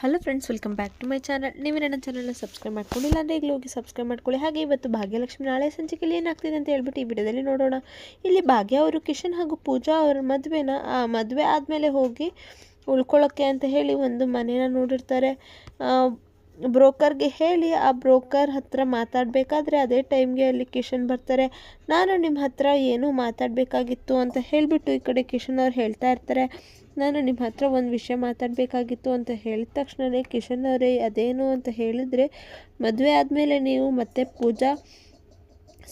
Hello friends welcome back to my channel ನೀವು ನನ್ನ ಚಾನಲ್ನ ಸಬ್ಸ್ಕ್ರೈಬ್ ಮಾಡ್ಕೊಂಡಿಲ್ಲ ಅಂದರೆ ಈಗ ಹೋಗಿ ಸಬ್ಸ್ಕ್ರೈಬ್ ಮಾಡ್ಕೊಳ್ಳಿ. ಹಾಗೆ ಇವತ್ತು ಭಾಗ್ಯಲಕ್ಷ್ಮಿ ನಾಳೆ ಸಂಚಿಕೆಯಲ್ಲಿ ಏನಾಗ್ತಿದೆ ಅಂತ ಹೇಳ್ಬಿಟ್ಟು ಈ ವಿಡಿಯೋದಲ್ಲಿ ನೋಡೋಣ. ಇಲ್ಲಿ ಭಾಗ್ಯ ಅವರು ಕಿಶನ್ ಹಾಗೂ ಪೂಜಾ ಅವರ ಮದುವೆನ, ಆ, ಮದುವೆ ಆದಮೇಲೆ ಹೋಗಿ ಉಳ್ಕೊಳ್ಳೋಕ್ಕೆ ಅಂತ ಹೇಳಿ ಒಂದು ಮನೇನ ನೋಡಿರ್ತಾರೆ. ಬ್ರೋಕರ್ಗೆ ಹೇಳಿ ಆ ಬ್ರೋಕರ್ ಹತ್ರ ಮಾತಾಡಬೇಕಾದ್ರೆ ಅದೇ ಟೈಮ್ಗೆ ಅಲ್ಲಿ ಕಿಶನ್ ಬರ್ತಾರೆ. ನಾನು ನಿಮ್ಮ ಹತ್ರ ಏನೂ ಮಾತಾಡಬೇಕಾಗಿತ್ತು ಅಂತ ಹೇಳಿಬಿಟ್ಟು ಈ ಕಡೆ ಕಿಶನ್ ಅವ್ರು ಹೇಳ್ತಾ ಇರ್ತಾರೆ. ನಾನು ನಿಮ್ಮ ಹತ್ರ ಒಂದು ವಿಷಯ ಮಾತಾಡಬೇಕಾಗಿತ್ತು ಅಂತ ಹೇಳಿದ ತಕ್ಷಣವೇ ಕಿಶನ್ ಅವರೇ, ಅದೇನು ಅಂತ ಹೇಳಿದರೆ, ಮದುವೆ ಆದಮೇಲೆ ನೀವು ಮತ್ತೆ ಪೂಜಾ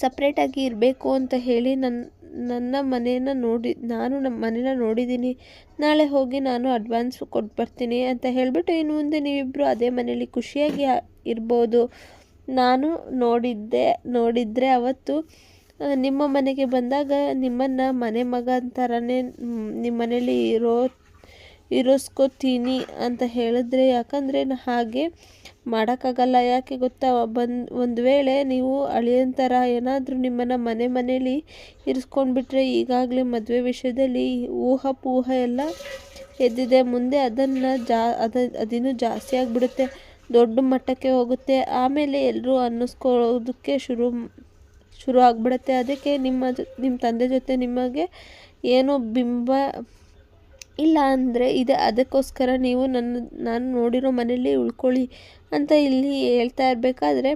ಸಪ್ರೇಟಾಗಿ ಇರಬೇಕು ಅಂತ ಹೇಳಿ ನನ್ನ ನನ್ನ ಮನೇನ ನೋಡಿ, ನಾನು ನಮ್ಮ ಮನೇನ ನೋಡಿದ್ದೀನಿ ನಾಳೆ ಹೋಗಿ ನಾನು ಅಡ್ವಾನ್ಸ್ ಕೊಟ್ಟು ಬರ್ತೀನಿ ಅಂತ ಹೇಳಿಬಿಟ್ಟು ಇನ್ನು ಮುಂದೆ ನೀವಿಬ್ಬರು ಅದೇ ಮನೇಲಿ ಖುಷಿಯಾಗಿ ಇರ್ಬೋದು. ನಾನು ನೋಡಿದ್ದೆ, ನೋಡಿದರೆ ಅವತ್ತು ನಿಮ್ಮ ಮನೆಗೆ ಬಂದಾಗ ನಿಮ್ಮನ್ನು ಮನೆ ಮಗ ಥರನೇ ನಿಮ್ಮ ಮನೇಲಿ ಇರೋ, ಇರೋಸ್ಕೋತೀನಿ ಅಂತ ಹೇಳಿದ್ರೆ ಯಾಕಂದರೆ ಹಾಗೆ ಮಾಡೋಕ್ಕಾಗಲ್ಲ. ಯಾಕೆ ಗೊತ್ತಾ? ಬಂದು, ಒಂದು ವೇಳೆ ನೀವು ಅಳಿಯನ ಥರ ಏನಾದರೂ ನಿಮ್ಮನ್ನು ಮನೆ ಮನೇಲಿ ಇರಿಸ್ಕೊಂಡ್ಬಿಟ್ರೆ ಈಗಾಗಲೇ ಮದುವೆ ವಿಷಯದಲ್ಲಿ ಊಹಾಪೋಹ ಎಲ್ಲ ಎದ್ದಿದೆ. ಮುಂದೆ ಅದನ್ನು ಜಾ, ಅದ, ಅದಿನ್ನೂ ಜಾಸ್ತಿ ಆಗಿಬಿಡುತ್ತೆ, ದೊಡ್ಡ ಮಟ್ಟಕ್ಕೆ ಹೋಗುತ್ತೆ. ಆಮೇಲೆ ಎಲ್ಲರೂ ಅನ್ನಿಸ್ಕೊಳ್ಳೋದಕ್ಕೆ ಶುರು ಶುರು ಆಗಿಬಿಡುತ್ತೆ ಅದಕ್ಕೆ ನಿಮ್ಮ ನಿಮ್ಮ ತಂದೆ ಜೊತೆ ನಿಮಗೆ ಏನೋ ಬಿಂಬ ಇಲ್ಲ ಅಂದರೆ ಇದೆ, ಅದಕ್ಕೋಸ್ಕರ ನೀವು ನನ್ನ, ನಾನು ನೋಡಿರೋ ಮನೇಲಿ ಉಳ್ಕೊಳ್ಳಿ ಅಂತ ಇಲ್ಲಿ ಹೇಳ್ತಾ ಇರಬೇಕಾದ್ರೆ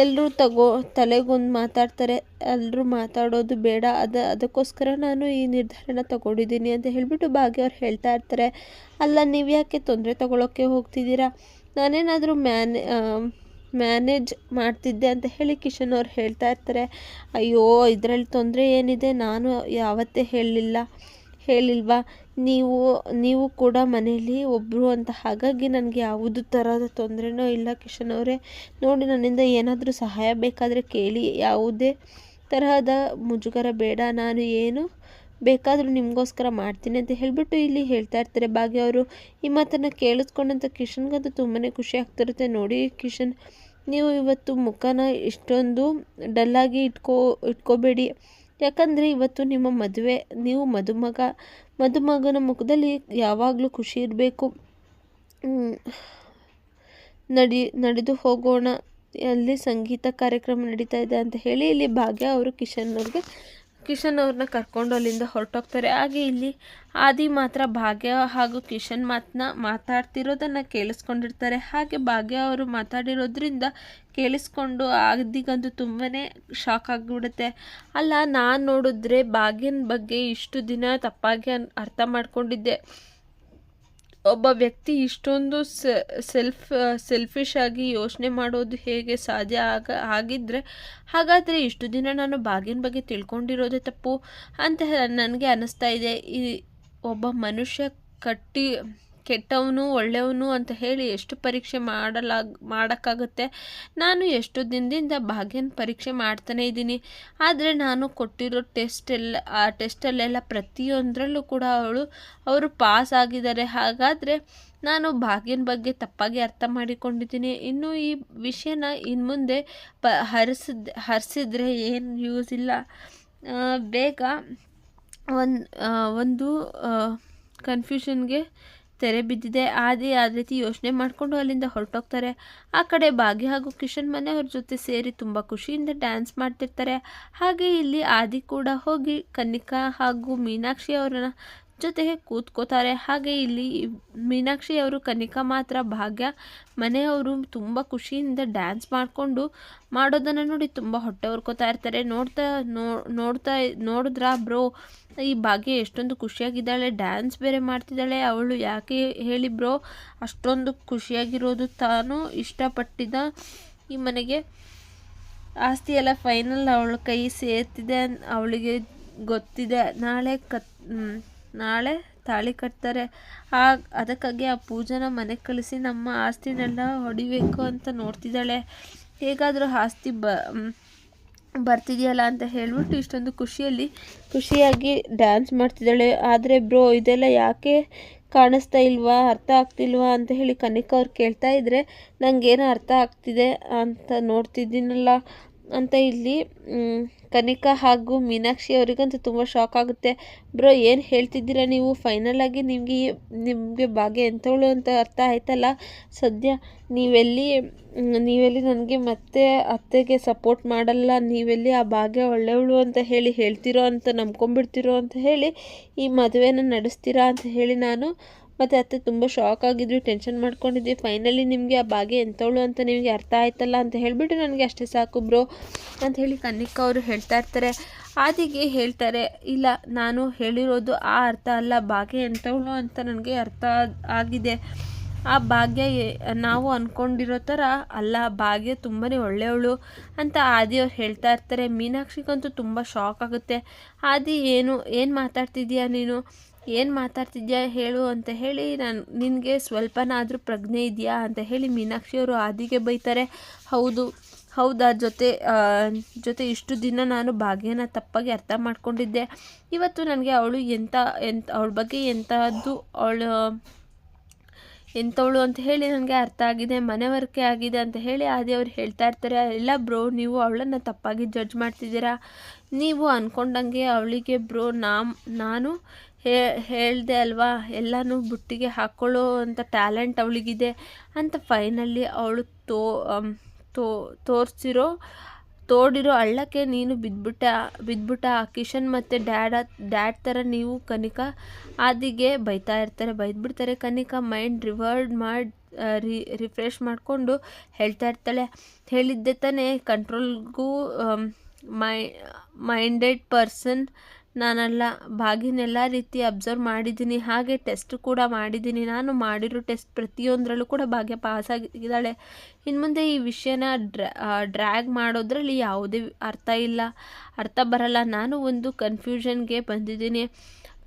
ಎಲ್ಲರೂ ತಗೋ, ತಲೆಗೊಂದು ಮಾತಾಡ್ತಾರೆ. ಎಲ್ಲರೂ ಮಾತಾಡೋದು ಬೇಡ. ಅದು, ಅದಕ್ಕೋಸ್ಕರ ನಾನು ಈ ನಿರ್ಧಾರನ ತಗೊಂಡಿದ್ದೀನಿ ಅಂತ ಹೇಳಿಬಿಟ್ಟು ಭಾಗ್ಯ ಅವ್ರು ಹೇಳ್ತಾ ಇರ್ತಾರೆ. ಅಲ್ಲ ನೀವು ಯಾಕೆ ತೊಂದರೆ ತಗೊಳ್ಳೋಕ್ಕೆ ಹೋಗ್ತಿದ್ದೀರಾ? ನಾನೇನಾದರೂ ಮ್ಯಾನೆ ಮ್ಯಾನೇಜ್ ಮಾಡ್ತಿದ್ದೆ ಅಂತ ಹೇಳಿ ಕಿಶನ್ ಅವ್ರು ಹೇಳ್ತಾ ಇರ್ತಾರೆ, ಅಯ್ಯೋ, ಇದರಲ್ಲಿ ತೊಂದರೆ ಏನಿದೆ? ನಾನು ಯಾವತ್ತೇ ಹೇಳಲಿಲ್ಲ ಹೇಳಿಲ್ವಾ? ನೀವು ನೀವು ಕೂಡ ಮನೇಲಿ ಒಬ್ಬರು ಅಂತ ಹಾಗಾಗಿ ನನಗೆ ಯಾವುದು ಥರದ ತೊಂದರೆನೂ ಇಲ್ಲ ಕಿಶನ್ ಅವರೇ. ನೋಡಿ, ನನ್ನಿಂದ ಏನಾದರೂ ಸಹಾಯ ಬೇಕಾದರೆ ಕೇಳಿ. ಯಾವುದೇ ತರಹದ ಮುಜುಗರ ಬೇಡ. ನಾನು ಏನು ಬೇಕಾದರೂ ನಿಮಗೋಸ್ಕರ ಮಾಡ್ತೀನಿ ಅಂತ ಹೇಳಿಬಿಟ್ಟು ಇಲ್ಲಿ ಹೇಳ್ತಾ ಇರ್ತಾರೆ. ಭಾಗ್ಯ ಅವರು ಈ ಮಾತನ್ನು ಕೇಳಿಸ್ಕೊಂಡಂಥ ಕಿಶನ್ಗಂತೂ ತುಂಬಾ ಖುಷಿ ಆಗ್ತಿರುತ್ತೆ. ನೋಡಿ ಕಿಶನ್ ನೀವು ಇವತ್ತು ಮುಖನ ಇಷ್ಟೊಂದು ಡಲ್ಲಾಗಿ ಇಟ್ಕೋ, ಇಟ್ಕೋಬೇಡಿ. ಯಾಕಂದರೆ ಇವತ್ತು ನಿಮ್ಮ ಮದುವೆ, ನೀವು ಮದುಮಗ, ಮದುಮಗನ ಮುಖದಲ್ಲಿ ಯಾವಾಗಲೂ ಖುಷಿ ಇರಬೇಕು. ನಡಿ, ನಡೆದು ಹೋಗೋಣ. ಅಲ್ಲಿ ಸಂಗೀತ ಕಾರ್ಯಕ್ರಮ ನಡೀತಾ ಇದೆ ಅಂತ ಹೇಳಿ ಇಲ್ಲಿ ಭಾಗ್ಯ ಅವರು ಕಿಶನ್ ಅವ್ರಿಗೆ ಕಿಶನ್ ಅವ್ರನ್ನ ಕರ್ಕೊಂಡು ಅಲ್ಲಿಂದ ಹೊರಟೋಗ್ತಾರೆ. ಹಾಗೆ ಇಲ್ಲಿ ಆದಿ ಮಾತ್ರ ಭಾಗ್ಯ ಹಾಗೂ ಕಿಶನ್ ಮಾತನ್ನ ಮಾತಾಡ್ತಿರೋದನ್ನು ಕೇಳಿಸ್ಕೊಂಡಿರ್ತಾರೆ. ಹಾಗೆ ಭಾಗ್ಯ ಅವರು ಮಾತಾಡಿರೋದ್ರಿಂದ ಕೇಳಿಸ್ಕೊಂಡು ಆದಿಗಂತೂ ತುಂಬಾ ಶಾಕ್ ಆಗಿಬಿಡುತ್ತೆ. ಅಲ್ಲ, ನಾನು ನೋಡಿದ್ರೆ ಭಾಗ್ಯನ ಬಗ್ಗೆ ಇಷ್ಟು ದಿನ ತಪ್ಪಾಗಿ ಅರ್ಥ ಮಾಡ್ಕೊಂಡಿದ್ದೆ. ಒಬ್ಬ ವ್ಯಕ್ತಿ ಇಷ್ಟೊಂದು ಸೆಲ್ಫ್ ಸೆಲ್ಫಿಶ್ ಆಗಿ ಯೋಚನೆ ಮಾಡೋದು ಹೇಗೆ ಸಾಧ್ಯ ಆಗ ಆಗಿದ್ದರೆ ಹಾಗಾದರೆ ಇಷ್ಟು ದಿನ ನಾನು ಬಾಗಿನ ಬಗ್ಗೆ ತಿಳ್ಕೊಂಡಿರೋದೇ ತಪ್ಪು ಅಂತ ನನಗೆ ಅನ್ನಿಸ್ತಾ ಇದೆ. ಈ ಒಬ್ಬ ಮನುಷ್ಯ ಕಟ್ಟಿ ಕೆಟ್ಟವನು ಒಳ್ಳೆಯವನು ಅಂತ ಹೇಳಿ ಎಷ್ಟು ಪರೀಕ್ಷೆ ಮಾಡಲಾಗ, ಮಾಡೋಕ್ಕಾಗುತ್ತೆ. ನಾನು ಎಷ್ಟು ದಿನದಿಂದ ಭಾಗ್ಯನ ಪರೀಕ್ಷೆ ಮಾಡ್ತಾನೇ ಇದ್ದೀನಿ. ಆದರೆ ನಾನು ಕೊಟ್ಟಿರೋ ಟೆಸ್ಟ್ ಎಲ್ಲ, ಆ ಟೆಸ್ಟಲ್ಲೆಲ್ಲ ಪ್ರತಿಯೊಂದರಲ್ಲೂ ಕೂಡ ಅವಳು, ಅವರು ಪಾಸ್ ಆಗಿದ್ದಾರೆ. ಹಾಗಾದರೆ ನಾನು ಭಾಗ್ಯನ ಬಗ್ಗೆ ತಪ್ಪಾಗಿ ಅರ್ಥ ಮಾಡಿಕೊಂಡಿದ್ದೀನಿ. ಇನ್ನು ಈ ವಿಷಯನ ಇನ್ನು ಮುಂದೆ ಪ, ಹರಿಸಿದ್, ಹರಿಸಿದ್ರೆ ಏನು ಯೂಸ್ ಇಲ್ಲ. ಬೇಗ ಒಂದು ಒಂದು ಕನ್ಫ್ಯೂಷನ್ಗೆ ತೆರೆ ಬಿದ್ದಿದೆ, ಆದಿ ಆ ರೀತಿ ಯೋಚನೆ ಮಾಡಿಕೊಂಡು ಅಲ್ಲಿಂದ ಹೊರಟೋಗ್ತಾರೆ. ಆ ಕಡೆ ಭಾಗ್ಯ ಹಾಗೂ ಕಿಶನ್ ಮನೆಯವ್ರ ಜೊತೆ ಸೇರಿ ತುಂಬ ಖುಷಿಯಿಂದ ಡ್ಯಾನ್ಸ್ ಮಾಡ್ತಿರ್ತಾರೆ. ಹಾಗೆ ಇಲ್ಲಿ ಆದಿ ಕೂಡ ಹೋಗಿ ಕನ್ನಿಕಾ ಹಾಗೂ ಮೀನಾಕ್ಷಿ ಅವರನ್ನ ಜೊತೆಗೆ ಕೂತ್ಕೋತಾರೆ. ಹಾಗೆ ಇಲ್ಲಿ ಮೀನಾಕ್ಷಿ ಅವರು, ಕನಿಕಾ ಮಾತ್ರ, ಭಾಗ್ಯ ಮನೆಯವರು ತುಂಬ ಖುಷಿಯಿಂದ ಡ್ಯಾನ್ಸ್ ಮಾಡಿಕೊಂಡು ಮಾಡೋದನ್ನು ನೋಡಿ ತುಂಬ ಹೊಟ್ಟೆ ಹೊರ್ಕೋತಾ ಇರ್ತಾರೆ. ನೋಡ್ತಾ, ನೋ, ನೋಡ್ತಾ, ನೋಡಿದ್ರ ಬ್ರೋ ಈ ಭಾಗ್ಯ ಎಷ್ಟೊಂದು ಖುಷಿಯಾಗಿದ್ದಾಳೆ ಡ್ಯಾನ್ಸ್ ಬೇರೆ ಮಾಡ್ತಿದ್ದಾಳೆ. ಅವಳು ಯಾಕೆ ಹೇಳಿ ಬ್ರೋ ಅಷ್ಟೊಂದು ಖುಷಿಯಾಗಿರೋದು ತಾನು ಇಷ್ಟಪಟ್ಟಿದ್ದ ಈ ಮನೆಗೆ. ಆಸ್ತಿ ಎಲ್ಲ ಫೈನಲ್ ಅವಳ ಕೈ ಸೇರ್ತಿದೆ. ಅವಳಿಗೆ ಗೊತ್ತಿದೆ. ನಾಳೆ ಕತ್ ನಾಳೆ ತಾಳಿ ಕಟ್ತಾರೆ. ಆ ಅದಕ್ಕಾಗಿ ಆ ಪೂಜನ ಮನೆಗೆ ಕಳಿಸಿ ನಮ್ಮ ಆಸ್ತಿನೆಲ್ಲ ಹೊಡಿಬೇಕು ಅಂತ ನೋಡ್ತಿದ್ದಾಳೆ. ಹೇಗಾದರೂ ಆಸ್ತಿ ಬ ಬರ್ತಿದೆಯಲ್ಲ ಅಂತ ಹೇಳ್ಬಿಟ್ಟು ಇಷ್ಟೊಂದು ಖುಷಿಯಲ್ಲಿ, ಖುಷಿಯಾಗಿ ಡ್ಯಾನ್ಸ್ ಮಾಡ್ತಿದ್ದಾಳೆ. ಆದರೆ ಬ್ರೋ, ಇದೆಲ್ಲ ಯಾಕೆ ಕಾಣಿಸ್ತಾ ಇಲ್ವಾ? ಅರ್ಥ ಆಗ್ತಿಲ್ವಾ ಅಂತ ಹೇಳಿ ಕನಿಕಾ ಅವ್ರು ಕೇಳ್ತಾ ಇದ್ದರೆ ನನಗೇನೋ ಅರ್ಥ ಆಗ್ತಿದೆ ಅಂತ ನೋಡ್ತಿದ್ದೀನಲ್ಲ. ಅಂತ ಇಲ್ಲಿ ಕನಿಕಾ ಹಾಗೂ ಮೀನಾಕ್ಷಿ ಅವರಿಗಂತೂ ತುಂಬ ಶಾಕ್ ಆಗುತ್ತೆ. ಬ್ರೋ, ಏನು ಹೇಳ್ತಿದ್ದೀರಾ ನೀವು? ಫೈನಲ್ ಆಗಿ ನಿಮಗೆ ನಿಮಗೆ ಭಾಗ್ಯ ಎಂಥವಳು ಅಂತ ಅರ್ಥ ಆಯ್ತಲ್ಲ? ಸದ್ಯ ನೀವೆಲ್ಲಿ ನೀವೆಲ್ಲಿ ನನಗೆ ಮತ್ತೆ ಅತ್ತೆಗೆ ಸಪೋರ್ಟ್ ಮಾಡಲ್ಲ, ನೀವೆಲ್ಲಿ ಆ ಭಾಗ್ಯ ಒಳ್ಳೆಯವಳು ಅಂತ ಹೇಳಿ ಹೇಳ್ತಿರೋ ಅಂತ ನಂಬ್ಕೊಂಬಿಡ್ತಿರೋ ಅಂತ ಹೇಳಿ ಈ ಮದುವೆನ ನಡೆಸ್ತೀರಾ ಅಂತ ಹೇಳಿ ನಾನು ಮತ್ತು ಅತ್ತೆ ತುಂಬ ಶಾಕ್ ಆಗಿದ್ರು ಟೆನ್ಷನ್ ಮಾಡ್ಕೊಂಡಿದ್ವಿ. ಫೈನಲಿ ನಿಮಗೆ ಆ ಭಾಗ್ಯ ಎಂಥವಳು ಅಂತ ನಿಮಗೆ ಅರ್ಥ ಆಯ್ತಲ್ಲ ಅಂತ ಹೇಳಿಬಿಟ್ಟು ನನಗೆ ಅಷ್ಟೇ ಸಾಕು ಬ್ರೋ ಅಂತ ಹೇಳಿ ಕನ್ನಿಕಾ ಅವರು ಹೇಳ್ತಾ ಇರ್ತಾರೆ. ಆದಿಗೆ ಹೇಳ್ತಾರೆ, ಇಲ್ಲ, ನಾನು ಹೇಳಿರೋದು ಆ ಅರ್ಥ ಅಲ್ಲ. ಭಾಗ್ಯ ಎಂಥವಳು ಅಂತ ನನಗೆ ಅರ್ಥ ಆಗಿದೆ. ಆ ಭಾಗ್ಯ ನಾವು ಅಂದ್ಕೊಂಡಿರೋ ಥರ ಅಲ್ಲ. ಭಾಗ್ಯ ತುಂಬಾ ಒಳ್ಳೆಯವಳು ಅಂತ ಆದಿ ಅವ್ರು ಹೇಳ್ತಾ ಇರ್ತಾರೆ. ಮೀನಾಕ್ಷಿಗಂತೂ ತುಂಬ ಶಾಕ್ ಆಗುತ್ತೆ. ಆದಿ ಏನು ಏನು ಮಾತಾಡ್ತಿದ್ದೀಯಾ ನೀನು? ಏನು ಮಾತಾಡ್ತಿದ್ಯಾ ಹೇಳು ಅಂತ ಹೇಳಿ ನಾನು ನಿನಗೆ ಸ್ವಲ್ಪನಾದರೂ ಪ್ರಜ್ಞೆ ಇದೆಯಾ ಅಂತ ಹೇಳಿ ಮೀನಾಕ್ಷಿಯವರು ಆದಿಗೆ ಬೈತಾರೆ. ಹೌದು, ಹೌದಾ ಜೊತೆ ಜೊತೆ ಇಷ್ಟು ದಿನ ನಾನು ಭಾಗ್ಯನ ತಪ್ಪಾಗಿ ಅರ್ಥ ಮಾಡ್ಕೊಂಡಿದ್ದೆ. ಇವತ್ತು ನನಗೆ ಅವಳು ಎಂಥ ಎಂತ, ಅವಳ ಬಗ್ಗೆ ಎಂಥದ್ದು ಅವಳು ಎಂಥವಳು ಅಂತ ಹೇಳಿ ನನಗೆ ಅರ್ಥ ಆಗಿದೆ, ಮನೆವರ್ಕೆ ಆಗಿದೆ ಅಂತ ಹೇಳಿ ಆದಿ ಅವ್ರು ಹೇಳ್ತಾ ಇರ್ತಾರೆ. ಇಲ್ಲ ಬ್ರೋ, ನೀವು ಅವಳನ್ನು ತಪ್ಪಾಗಿ ಜಡ್ಜ್ ಮಾಡ್ತಿದ್ದೀರಾ? ನೀವು ಅಂದ್ಕೊಂಡಂಗೆ ಅವಳಿಗೆ ಬ್ರೋ, ನಾಮ್, ನಾನು ಹೇ, ಹೇಳಿದೆ ಅಲ್ವಾ, ಎಲ್ಲನೂ ಬುಟ್ಟಿಗೆ ಹಾಕ್ಕೊಳ್ಳೋ ಅಂಥ ಟ್ಯಾಲೆಂಟ್ ಅವಳಿಗಿದೆ ಅಂತ ಫೈನಲ್ಲಿ ಅವಳು ತೋ ತೋ, ತೋರಿಸಿರೋ, ತೋಡಿರೋ ಹಳ್ಳಕ್ಕೆ ನೀನು ಬಿದ್ದುಬಿಟ್ಟ ಬಿದ್ದುಬಿಟ್ಟ ಆ ಕಿಶನ್ ಮತ್ತು ಡ್ಯಾಡ, ಡ್ಯಾಡ್ ಥರ ನೀವು ಕನಿಕ? ಆದಿಗೆ ಬೈತಾ ಇರ್ತಾರೆ, ಬೈದ್ಬಿಡ್ತಾರೆ ಕನಿಕ, ಮೈಂಡ್ ರಿವರ್ಡ್ ಮಾಡಿ ರಿಫ್ರೆಶ್ ಮಾಡಿಕೊಂಡು ಹೇಳ್ತಾ ಇರ್ತಾಳೆ. ಹೇಳಿದ್ದೆ ತಾನೇ, ಕಂಟ್ರೋಲ್ಗೂ ಮೈ, ಮೈಂಡೆಡ್ ಪರ್ಸನ್ ನಾನಲ್ಲ ಬಾಗಿನೆಲ್ಲ ರೀತಿ ಅಬ್ಸರ್ವ್ ಮಾಡಿದ್ದೀನಿ. ಹಾಗೆ ಟೆಸ್ಟ್ ಕೂಡ ಮಾಡಿದ್ದೀನಿ. ನಾನು ಮಾಡಿರೋ ಟೆಸ್ಟ್ ಪ್ರತಿಯೊಂದರಲ್ಲೂ ಕೂಡ ಭಾಗ್ಯ ಪಾಸಾಗಿದ್ದಾಳೆ ಇನ್ನು ಮುಂದೆ ಈ ವಿಷಯನ ಡ್ರಾ ಡ್ರ್ಯಾಗ್ ಮಾಡೋದ್ರಲ್ಲಿ ಯಾವುದೇ ಅರ್ಥ ಇಲ್ಲ. ಅರ್ಥ ಬರಲ್ಲ. ನಾನು ಒಂದು ಕನ್ಫ್ಯೂಷನ್ಗೆ ಬಂದಿದ್ದೀನಿ.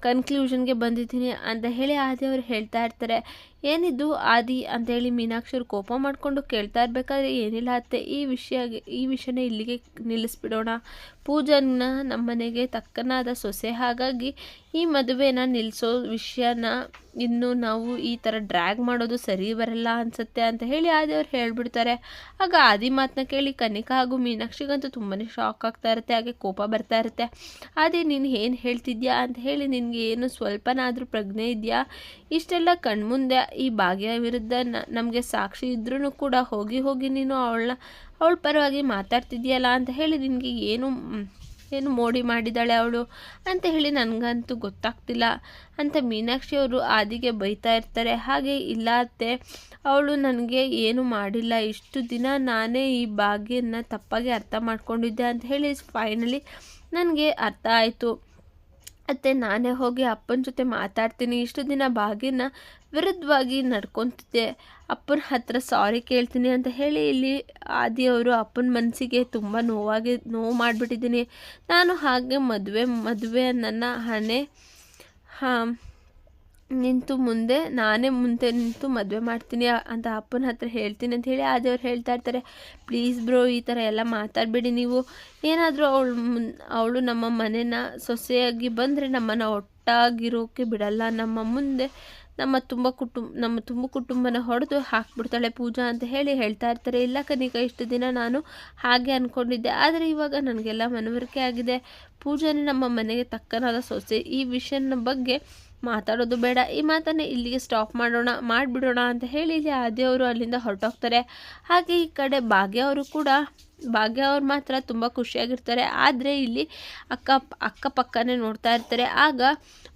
ಕನ್ಕ್ಲೂಷನ್ಗೆ ಬಂದಿದ್ದೀನಿ ಅಂತ ಹೇಳಿ ಆದಿ ಅವರು ಹೇಳ್ತಾ ಇರ್ತಾರೆ. ಏನಿದು ಆದಿ ಅಂತೇಳಿ ಹೇಳಿ ಮೀನಾಕ್ಷಿ ಕೋಪ ಮಾಡಿಕೊಂಡು ಕೇಳ್ತಾ ಇರಬೇಕಾದ್ರೆ ಏನಿಲ್ಲ ಅತ್ತೆ, ಈ ವಿಷಯ, ಈ ವಿಷಯನ ಇಲ್ಲಿಗೆ ನಿಲ್ಲಿಸ್ಬಿಡೋಣ. ಪೂಜನ್ನ ನಮ್ಮನೆಗೆ ತಕ್ಕನಾದ ಸೊಸೆ, ಹಾಗಾಗಿ ಈ ಮದುವೆನ ನಿಲ್ಲಿಸೋ ವಿಷಯನ ಇನ್ನು ನಾವು ಈ ಥರ ಡ್ರ್ಯಾಗ್ ಮಾಡೋದು ಸರಿ ಬರಲ್ಲ ಅನ್ಸುತ್ತೆ ಅಂತ ಹೇಳಿ ಆದಿ ಅವ್ರು ಹೇಳ್ಬಿಡ್ತಾರೆ. ಆಗ ಆದಿ ಮಾತನ್ನ ಕೇಳಿ ಕನಿಕ ಹಾಗೂ ಮೀನಾಕ್ಷಿಗಂತೂ ತುಂಬಾ ಶಾಕ್ ಆಗ್ತಾ ಇರುತ್ತೆ, ಹಾಗೆ ಕೋಪ ಬರ್ತಾ ಇರುತ್ತೆ. ಆದಿ, ನೀನು ಏನು ಹೇಳ್ತಿದ್ಯಾ ಅಂತ ಹೇಳಿ ನಿನಗೆ ಏನು ಸ್ವಲ್ಪನಾದರೂ ಪ್ರಜ್ಞೆ ಇದೆಯಾ? ಇಷ್ಟೆಲ್ಲ ಕಣ್ಮುಂದೆ ಈ ಭಾಗ್ಯ ವಿರುದ್ಧ ನಮಗೆ ಸಾಕ್ಷಿ ಇದ್ರೂ ಕೂಡ ಹೋಗಿ ಹೋಗಿ ನೀನು ಅವಳನ್ನ, ಅವಳ ಪರವಾಗಿ ಮಾತಾಡ್ತಿದ್ಯಲ್ಲ ಅಂತ ಹೇಳಿ ನಿನಗೆ ಏನು ಏನು ಮೋಡಿ ಮಾಡಿದ್ದಾಳೆ ಅವಳು ಅಂತ ಹೇಳಿ ನನಗಂತೂ ಗೊತ್ತಾಗ್ತಿಲ್ಲ ಅಂತ ಮೀನಾಕ್ಷಿ ಅವರು ಆದಿಗೆ ಬೈತಾ ಇರ್ತಾರೆ. ಹಾಗೆ ಇಲ್ಲ ಅತ್ತೆ, ಅವಳು ನನಗೆ ಏನು ಮಾಡಿಲ್ಲ, ಇಷ್ಟು ದಿನ ನಾನೇ ಈ ಭಾಗ್ಯನ ತಪ್ಪಾಗಿ ಅರ್ಥ ಮಾಡ್ಕೊಂಡಿದ್ದೆ ಅಂತ ಹೇಳಿ ಫೈನಲಿ ನನಗೆ ಅರ್ಥ ಆಯಿತು. ಮತ್ತು ನಾನೇ ಹೋಗಿ ಅಪ್ಪನ ಜೊತೆ ಮಾತಾಡ್ತೀನಿ. ಇಷ್ಟು ದಿನ ಬಾಗಿನ ವಿರುದ್ಧವಾಗಿ ನಡ್ಕೊತಿದ್ದೆ. ಅಪ್ಪನ ಹತ್ರ ಸಾರಿ ಕೇಳ್ತೀನಿ ಅಂತ ಹೇಳಿ ಇಲ್ಲಿ ಆದಿಯವರು ಅಪ್ಪನ ಮನಸ್ಸಿಗೆ ತುಂಬ ನೋವಾಗಿ, ನೋವು ಮಾಡಿಬಿಟ್ಟಿದ್ದೀನಿ. ನಾನು ಹಾಗೆ ಮದುವೆ ಮದುವೆ ನನ್ನ ಹಣೆ, ಹಾಂ ನಿಂತು ಮುಂದೆ, ನಾನೇ ಮುಂದೆ ನಿಂತು ಮದುವೆ ಮಾಡ್ತೀನಿ ಅಂತ ಅಪ್ಪನ ಹತ್ರ ಹೇಳ್ತೀನಿ ಅಂತ ಹೇಳಿ ಆ ದೇವ್ರು ಹೇಳ್ತಾ ಇರ್ತಾರೆ. ಪ್ಲೀಸ್ ಬ್ರೋ ಈ ಥರ ಎಲ್ಲ ಮಾತಾಡಬೇಡಿ ನೀವು. ಏನಾದರೂ ಅವಳು ಮುನ್, ಅವಳು ನಮ್ಮ ಮನೆನ ಸೊಸೆಯಾಗಿ ಬಂದರೆ ನಮ್ಮನ್ನು ಒಟ್ಟಾಗಿರೋಕ್ಕೆ ಬಿಡಲ್ಲ. ನಮ್ಮ ಮುಂದೆ ನಮ್ಮ ತುಂಬ ಕುಟುಂಬ ನಮ್ಮ ತುಂಬ ಕುಟುಂಬನ ಹೊಡೆದು ಹಾಕ್ಬಿಡ್ತಾಳೆ ಪೂಜಾ ಅಂತ ಹೇಳಿ ಹೇಳ್ತಾ ಇರ್ತಾರೆ. ಇಲ್ಲ ಕನಿಕ, ಇಷ್ಟು ದಿನ ನಾನು ಹಾಗೆ ಅಂದ್ಕೊಂಡಿದ್ದೆ ಆದರೆ ಇವಾಗ ನನಗೆಲ್ಲ ಮನವರಿಕೆ ಆಗಿದೆ. ಪೂಜಾನೇ ನಮ್ಮ ಮನೆಗೆ ತಕ್ಕನಾದ ಸೊಸೆ. ಈ ವಿಷಯನ ಬಗ್ಗೆ ಮಾತಾಡೋದು ಬೇಡ. ಈ ಮಾತನ್ನು ಇಲ್ಲಿಗೆ ಸ್ಟಾಪ್ ಮಾಡೋಣ, ಮಾಡಿಬಿಡೋಣ ಅಂತ ಹೇಳಿ ಇಲ್ಲಿ ಆದಿಯವರು ಅಲ್ಲಿಂದ ಹೊರಟೋಗ್ತಾರೆ. ಹಾಗೆ ಈ ಕಡೆ ಭಾಗ್ಯ ಅವರು ಕೂಡ, ಭಾಗ್ಯ ಅವ್ರು ಮಾತ್ರ ತುಂಬ ಖುಷಿಯಾಗಿರ್ತಾರೆ. ಆದರೆ ಇಲ್ಲಿ ಅಕ್ಕ ಅಕ್ಕಪಕ್ಕನೇ ನೋಡ್ತಾ ಇರ್ತಾರೆ. ಆಗ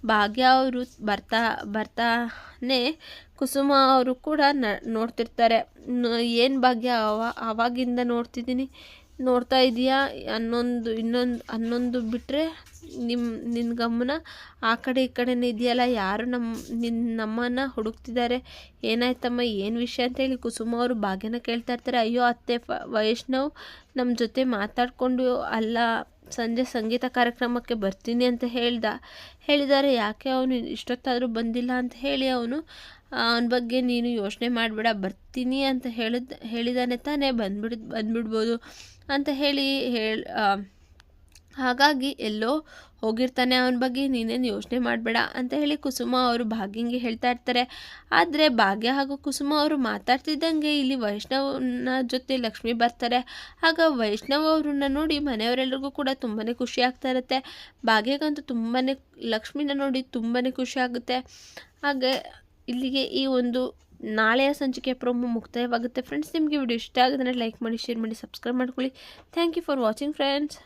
ಭಾಗ್ಯ ಅವರು ಬರ್ತಾ, ಬರ್ತಾನೆ ಕುಸುಮ ಅವರು ಕೂಡ ನೋಡ್ತಿರ್ತಾರೆ. ಏನು ಭಾಗ್ಯ ಅವ ಆವಾಗಿಂದ ನೋಡ್ತಿದ್ದೀನಿ. ನೋಡ್ತಾ ಇದೀಯಾ? ಹನ್ನೊಂದು ಇನ್ನೊಂದು ಹನ್ನೊಂದು ಬಿಟ್ಟರೆ ನಿಮ್ಮ ನಿನ್ನ ಗಮನ ಆ ಕಡೆ ಈ ಕಡೆನೇ ಇದೆಯಲ್ಲ? ಯಾರು ನಮ್ಮ ನಿನ್ನ ನಮ್ಮನ್ನು ಹುಡುಕ್ತಿದ್ದಾರೆ? ಏನಾಯ್ತಮ್ಮ? ಏನು ವಿಷಯ ಅಂತ ಹೇಳಿ ಕುಸುಮ ಅವರು ಭಾಗ್ಯನ ಕೇಳ್ತಾ ಇರ್ತಾರೆ. ಅಯ್ಯೋ, ಅತ್ತೆ ಫ ವೈಷ್ಣವ್ ನಮ್ಮ ಜೊತೆ ಮಾತಾಡಿಕೊಂಡು ಅಲ್ಲ, ಸಂಜೆ ಸಂಗೀತ ಕಾರ್ಯಕ್ರಮಕ್ಕೆ ಬರ್ತೀನಿ ಅಂತ ಹೇಳ್ದ ಹೇಳಿದ್ದಾರೆ ಯಾಕೆ ಅವನು ಇಷ್ಟೊತ್ತಾದರೂ ಬಂದಿಲ್ಲ ಅಂತ ಹೇಳಿ ಅವನು ಅವನ ಬಗ್ಗೆ ನೀನು ಯೋಚನೆ ಮಾಡಬೇಡ, ಬರ್ತೀನಿ ಅಂತ ಹೇಳಿದ, ಹೇಳಿದಾನೆ ತಾನೇ, ಬಂದ್ಬಿಡ್, ಬಂದ್ಬಿಡ್ಬೋದು ಅಂತ ಹೇಳಿ ಹೇಳಿ ಹಾಗಾಗಿ ಎಲ್ಲೋ ಹೋಗಿರ್ತಾನೆ ಅವನ ಬಗ್ಗೆ, ನೀನೇನು ಯೋಚನೆ ಮಾಡಬೇಡ ಅಂತ ಹೇಳಿ ಕುಸುಮ ಅವರು ಭಾಗ್ಯಂಗೆ ಹೇಳ್ತಾ ಇರ್ತಾರೆ. ಆದರೆ ಭಾಗ್ಯ ಹಾಗೂ ಕುಸುಮ ಅವರು ಮಾತಾಡ್ತಿದ್ದಂಗೆ ಇಲ್ಲಿ ವೈಷ್ಣವನ ಜೊತೆ ಲಕ್ಷ್ಮಿ ಬರ್ತಾರೆ. ಆಗ ವೈಷ್ಣವ ಅವ್ರನ್ನ ನೋಡಿ ಮನೆಯವರೆಲ್ಲರಿಗೂ ಕೂಡ ತುಂಬಾ ಖುಷಿ ಆಗ್ತಾ ಇರುತ್ತೆ. ಭಾಗ್ಯಗಂತೂ ತುಂಬಾ ಲಕ್ಷ್ಮಿನ ನೋಡಿ ತುಂಬಾ ಖುಷಿ ಆಗುತ್ತೆ. ಹಾಗೆ ಇಲ್ಲಿಗೆ ಈ ಒಂದು ನಾಳೆಯ ಸಂಚಿಕೆ ಪ್ರೋಮೋ ಮುಕ್ತಾಯವಾಗುತ್ತೆ. ಫ್ರೆಂಡ್ಸ್ ನಿಮಗೆ ವಿಡಿಯೋ ಇಷ್ಟ ಆಗೋದನ್ನ ಲೈಕ್ ಮಾಡಿ ಶೇರ್ ಮಾಡಿ ಸಬ್ಸ್ಕ್ರೈಬ್ ಮಾಡ್ಕೊಳ್ಳಿ. Thank you for watching friends